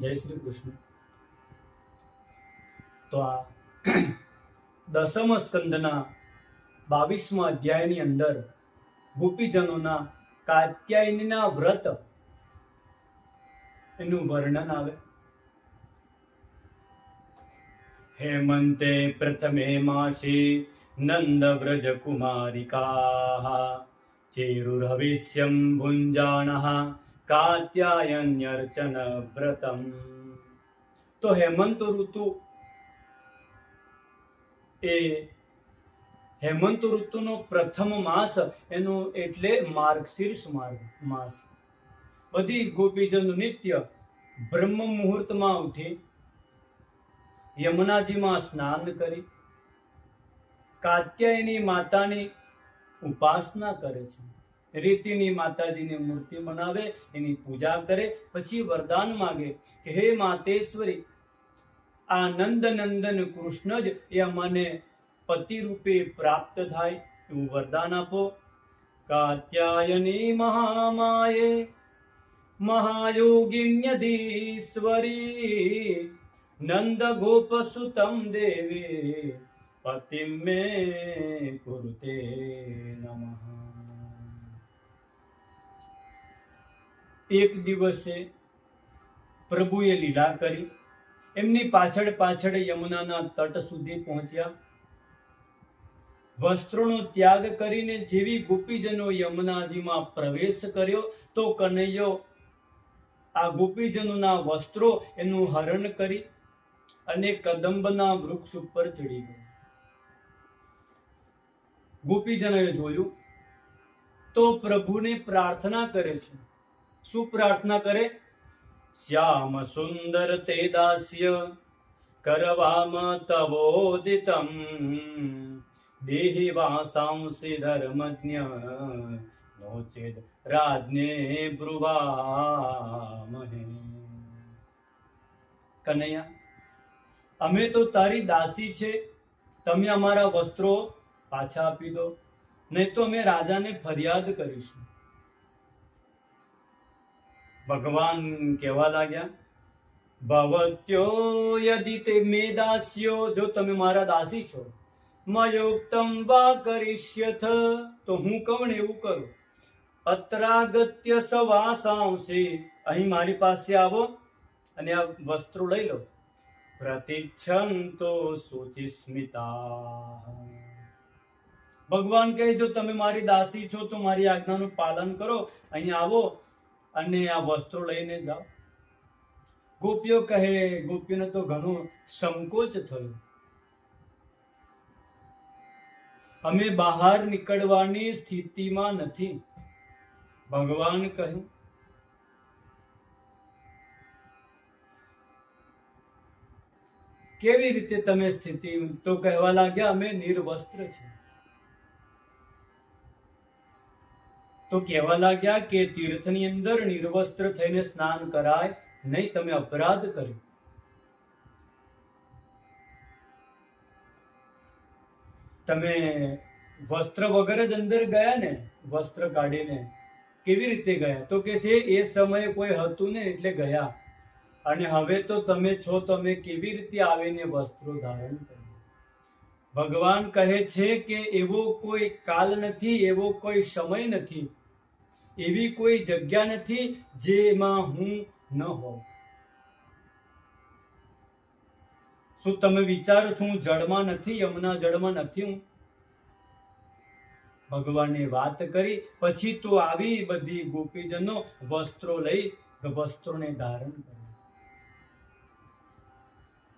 જય શ્રી કૃષ્ણ. તો આ દસમ સ્કંદના બાવીસમા અધ્યાયની અંદર ગોપીજનોના કાત્યાયનીના વ્રત એનું વર્ણન આવે. હેમંતે પ્રથમે માસે નંદ વ્રજ કુમારિકા ચેરુરવિષ્યમ ભુંજાણઃ કાત્યાયન્યર્ચન વ્રતમ તો હેમંત ઋતુ એ હેમંત ઋતુનો પ્રથમ માસ એનો એટલે માર્ગશીર્ષ માર્ગ માસ બધી ગોપીજનો નિત્ય બ્રહ્મ મુહૂર્તમાં ઉઠી યમુનાજીમાં સ્નાન કરી કાત્યાયની માતાની ઉપાસના કરે છે રીતિની માતાજીની મૂર્તિ બનાવે, એની પૂજા કરે, પછી વરદાન માગે કે હે માતેશ્વરી, આ નંદ નંદન કૃષ્ણ જ એ મને પતિ રૂપે પ્રાપ્ત થાય એવું વરદાન આપો. કાત્યાયની મહામાયે મહાયોગિન્યધીશ્વરી નંદ ગોપ સુતમ દેવે પતિમ મે કુરુતે નમઃ. એક દિવસે પ્રભુએ લીલા કરી, એમની પાછળ પાછળ યમુનાના તટ સુધી પહોંચ્યા. વસ્ત્રોનો ત્યાગ કરીને જેવી ગોપીજનો યમુનાજીમાં પ્રવેશ કર્યો, તો કનૈયો આ ગોપીજનોના વસ્ત્રો એનું હરણ કરી અને કદંબના વૃક્ષ ઉપર ચડી ગયો. ગોપીજનોએ જોયું, તો પ્રભુને પ્રાર્થના કરે છે શું પ્રાર્થના કરે. શ્યામ સુંદર તે દાસ્ય કરવામ તવોદિતમ. દેહી વાસાંસી ધર્મજ્ઞ નોચેદ રાજ્ઞે બ્રુવામહે. કનૈયા, અમે તો તારી દાસી છે. તમે અમારા વસ્ત્રો પાછા આપી દો. નહીં તો અમે રાજાને ફરિયાદ કરીશું. ભગવાન કહેવા લાગ્યા, ભવત્યો યદિ તે મે દાસ્યો, જો તમે મારા દાસી છો, મયોક્તમ વા કરિષ્યથ, તો હું કવણ એવું કરું? અત્રાગત્ય સવાસાંસી અહીં મારી પાસે આવો અને આ વસ્ત્રો લઈ લો. પ્રતિચ્છંતો સુચિસ્મિતા ભગવાન કહે, જો તમે મારી દાસી છો, તો મારી આજ્ઞાનું પાલન કરો. અહીં આવો અને આ વસ્ત્રો લઈને જાઓ. ગોપીઓ કહે, ગોપીઓને તો ઘણો સંકોચ થયો. અમે બહાર નીકળવાની સ્થિતિમાં નથી, ભગવાન કહ્યું. કેવી રીતે તમે સ્થિતિ, તો કહેવા લાગ્યા અમે નિર્વસ્ત્ર છીએ. તો કહેવા લાગ્યા કે તીર્થની અંદર નિર્વસ્ત્ર થઈને સ્નાન કરાય, નહીં તમે અપરાધ કર્યો. તમે વસ્ત્ર વગર જ અંદર ગયા ને વસ્ત્ર કાઢીને કેવી રીતે ગયા? તો કે છે, એ સમયે કોઈ હતું ને એટલે ગયા. અને હવે તો તમે છો, તમે કેવી રીતે આવીને વસ્ત્રો ધારણ કર્યું? ભગવાન કહે છે કે એવો કોઈ કાલ નથી, એવો કોઈ સમય નથી. એવી કોઈ જગ્યા નથી જેમાં હું ન હોઉં. શું તમે વિચારો છો હું જળમાં નથી, યમુના જળમાં નથી હું? ભગવાને વાત કરી, પછી તો આવી બધી ગોપીજનો વસ્ત્રો લઈ વસ્ત્રોને ધારણ કર્યા.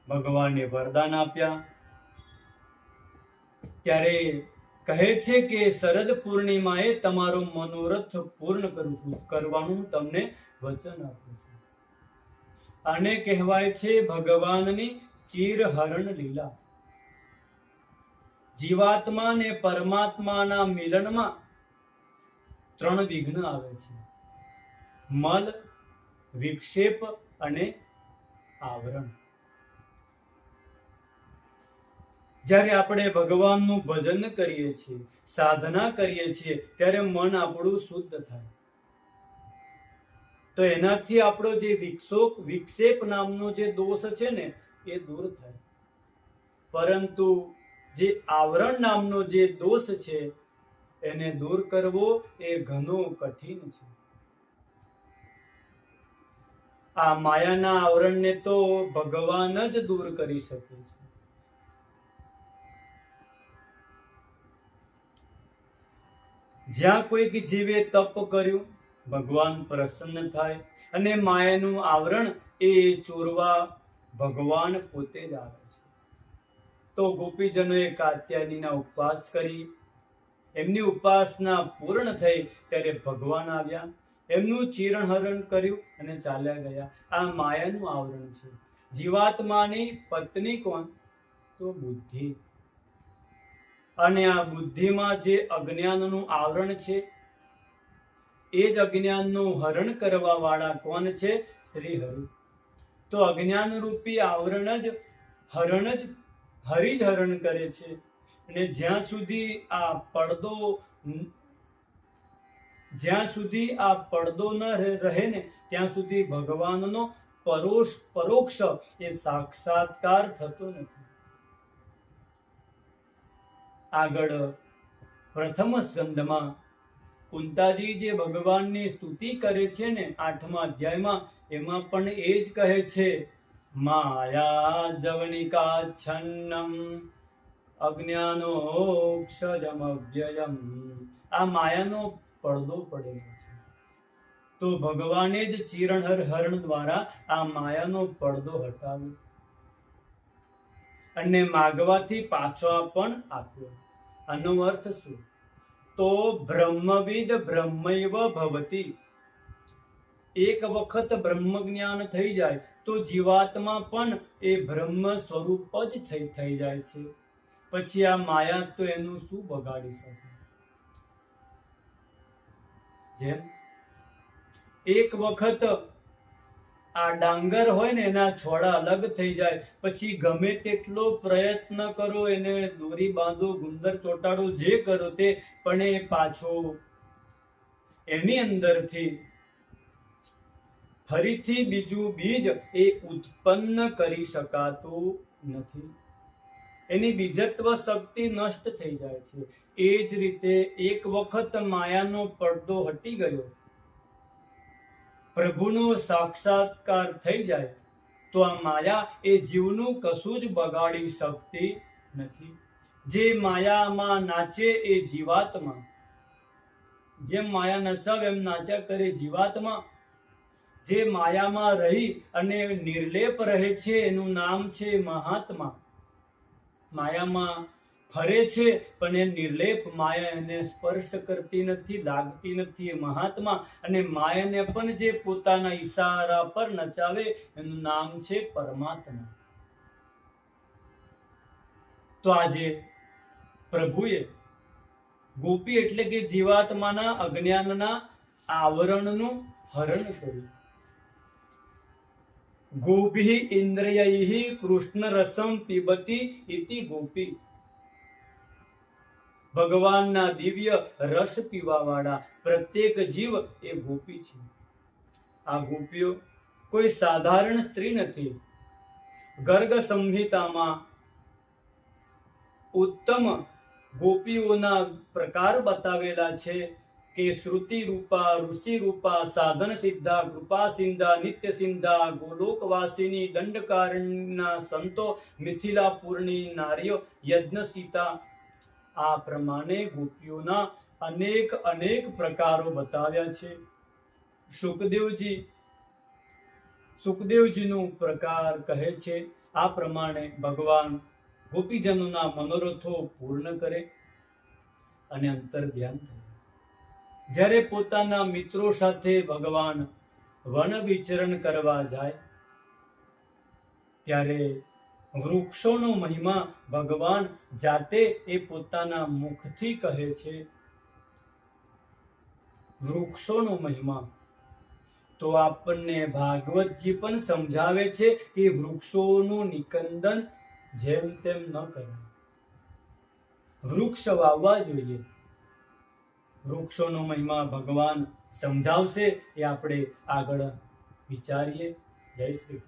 ભગવાને વરદાન આપ્યા. ત્યારે કહે છે કે શરદ પૂર્ણિમાએ તમારો મનોરથ પૂર્ણ કરું કરવાનું તમને વચન આપું છું. આને કહેવાય છે ભગવાનની ચીરહરણ લીલા. જીવાત્મા ને પરમાત્માના મિલનમાં ત્રણ વિઘ્ન આવે છે. મલ, વિક્ષેપ અને આવરણ. જ્યારે આપણે ભગવાનનું ભજન કરીએ છીએ, સાધના કરીએ છીએ, ત્યારે મન આપણું શુદ્ધ થાય. તો એનાથી આપણો જે વિક્ષોપ વિક્ષેપ નામનો જે દોષ છે ને, એ દૂર થાય. પરંતુ જે આવરણ નામનો જે દોષ છે, એને દૂર કરવો એ ઘણો કઠિન છે. આ માયાના આવરણને તો ભગવાન જ દૂર કરી શકે છે. જ્યાં કોઈક જીવે તપ કર્યું, ભગવાન પ્રસન્ન થાય અને માયાનું આવરણ એ ચોરવા ભગવાન પોતે જ આવે છે. તો ગોપીજનોએ કાત્યાયનીના ઉપવાસ કરી. એમની ઉપાસના પૂર્ણ થઈ ત્યારે ભગવાન આવ્યા. એમનું ચીરણહરણ કર્યું અને ચાલ્યા ગયા. આ માયાનું આવરણ છે. જીવાત્માની પત્ની કોણ? તો બુદ્ધિ. અને આ બુદ્ધિમાં જે અજ્ઞાનનું આવરણ છે, એ જ અજ્ઞાનનું હરણ કરવા વાળા કોણ છે? શ્રી હરુ. તો અજ્ઞાન રૂપી આવરણ જ, હરણ જ હરિ જ હરણ કરે છે. અને જ્યાં સુધી આ પડદો જ્યાં સુધી આ પડદો ન રહે- ને, ત્યાં સુધી ભગવાનનો પરોક્ષ પરોક્ષ એ સાક્ષાત્કાર થતો નથી. આગળ પ્રથમ સ્કંદમાં કુંતાજી જે ભગવાનની સ્તુતિ કરે છે ને આઠમા અધ્યાયમાં, એમાં પણ એ જ કહે છે, માયા જવનિકા છન્નમ અજ્ઞાનોક્ષજમ અવ્યયમ આ માયાનો પડદો પડેલો છે. તો ભગવાને જ ચિરણહર હરણ દ્વારા આ માયાનો પડદો હટાવ્યો. અને માગવાથી પાછો પણ આપ્યો. આનો અર્થ શું? તો બ્રહ્મવિદ બ્રહ્મૈવ ભવતી. એક વખત બ્રહ્મ જ્ઞાન થઈ જાય તો જીવાત્મા પણ એ બ્રહ્મ સ્વરૂપ જ થઈ જાય છે. પછી આ માયા તો એનું શું બગાડી શકે? જેમ એક વખત આ ડાંગર હોય ને એના છોડા અલગ થઈ જાય. પછી ગમે તેટલો પ્રયત્ન કરો, એને દોરી બાંધો, ગુંદર ચોટાડો, જે કરો તે, પણ એ પાછો એની અંદરથી ફરીથી બીજું બીજ એ ઉત્પન્ન કરી શકાતું નથી. એની બીજત્વ શક્તિ નષ્ટ થઈ જાય છે. એ જ રીતે એક વખત માયાનો પડદો હટી ગયો. પ્રભુનો સાક્ષાત્કાર થઈ જાય, તો આ માયા એ જીવનું કશું જ બગાડી શકતી નથી. જે માયામાં નાચે એ જીવાતમાં. જેમ માયા નચાવે, એમ નાચ્યા કરે જીવાતમાં. જે માયામાં રહી અને નિર્લેપ રહે છે, એનું નામ છે મહાત્મા. માયામાં ફરે છે, પણ એ નિર્લેપ માયા એને સ્પર્શ કરતી નથી, લાગતી નથી એ મહાત્મા. અને માયાને પણ જે પોતાના ઈશારા પર નચાવે, એનું નામ છે પરમાત્મા. તો આજે પ્રભુએ ગોપી એટલે કે જીવાત્માના અજ્ઞાનના આવરણનું હરણ કર્યું. ગોભી ઇન્દ્રિય કૃષ્ણ રસમ પીબતી ઇતિ ગોપી. ભગવાનના દિવ્ય રસ પીવાવાળા પ્રત્યેક જીવ એ ગોપી છે. આ ગોપીઓ કોઈ સાધારણ સ્ત્રી નથી. ગર્ગ સંહિતામાં ઉત્તમ ગોપીઓના પ્રકાર બતાવેલા છે કે શ્રુતિ રૂપા, ઋષિ રૂપા, સાધન સિદ્ધા, કૃપા સિંધા, નિત્ય સિંધા ગોલોકવાસીની દંડકારણના સંતો, મિથિલાપુરની નારીઓ, યજ્ઞ સીતા આ પ્રમાણે ગોપીઓના અનેક અનેક પ્રકારો બતાવ્યા છે. સુખદેવજી, સુખદેવજીનું પ્રકાર કહે છે, આ પ્રમાણે ભગવાન ગોપીજનોના મનોરથો પૂર્ણ કરે અને અંતર ધ્યાન થાય જ્યારે પોતાના મિત્રો સાથે ભગવાન વન વિચરણ કરવા જાય, ત્યારે વૃક્ષોનો મહિમા ભગવાન જાતે એ પોતાના મુખથી કહે છે. વૃક્ષોનો મહિમા. તો આપણને ભાગવતજી પણ સમજાવે છે કે વૃક્ષોનું નિકંદન જેમ તેમ ન કરવું વૃક્ષ વાવવા જોઈએ. વૃક્ષોનો મહિમા ભગવાન સમજાવશે એ આપણે આગળ વિચારીએ. જય શ્રી